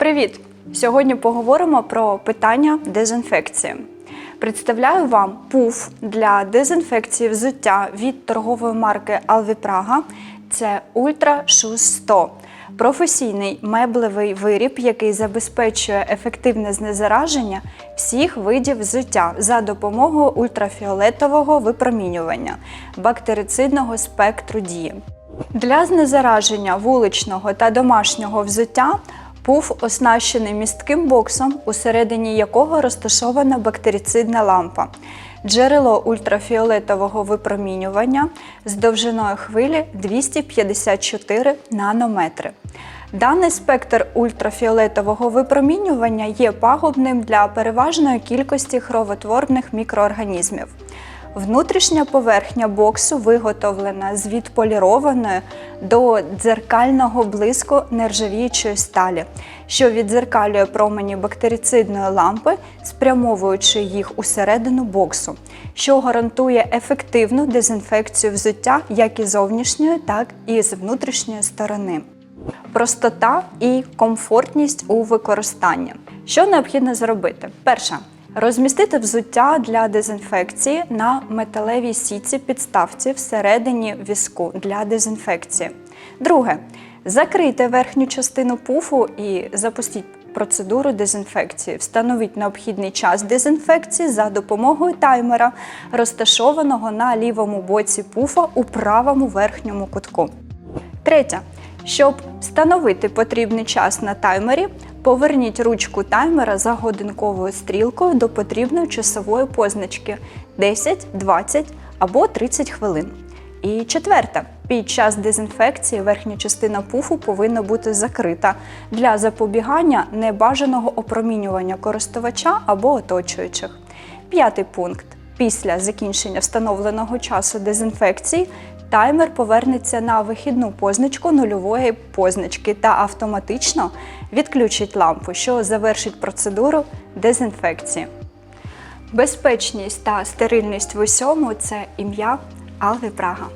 Привіт! Сьогодні поговоримо про питання дезінфекції. Представляю вам пуф для дезінфекції взуття від торгової марки Praga. Це Ultra Shoes 100. Професійний меблевий виріб, який забезпечує ефективне знезараження всіх видів взуття за допомогою ультрафіолетового випромінювання бактерицидного спектру дії. Для знезараження вуличного та домашнього взуття пуф оснащений містким боксом, усередині якого розташована бактерицидна лампа, джерело ультрафіолетового випромінювання з довжиною хвилі 254 нанометри. Даний спектр ультрафіолетового випромінювання є пагубним для переважної кількості кровотворних мікроорганізмів. Внутрішня поверхня боксу виготовлена з відполірованої до дзеркального блиску нержавіючої сталі, що віддзеркалює промені бактерицидної лампи, спрямовуючи їх усередину боксу, що гарантує ефективну дезінфекцію взуття як із зовнішньої, так і з внутрішньої сторони. Простота і комфортність у використанні. Що необхідно зробити? Перше. Розмістити взуття для дезінфекції на металевій сітці підставці всередині візку для дезінфекції. Друге. Закрийте верхню частину пуфу і запустіть процедуру дезінфекції. Встановіть необхідний час дезінфекції за допомогою таймера, розташованого на лівому боці пуфа у правому верхньому кутку. Третє. Щоб встановити потрібний час на таймері, поверніть ручку таймера за годинковою стрілкою до потрібної часової позначки 10, 20 або 30 хвилин. І четверте, під час дезінфекції верхня частина пуфу повинна бути закрита для запобігання небажаного опромінювання користувача або оточуючих. П'ятий пункт. Після закінчення встановленого часу дезінфекції таймер повернеться на вихідну позначку нульової позначки та автоматично відключить лампу, що завершить процедуру дезінфекції. Безпечність та стерильність в усьому це ім'я Алви Прага.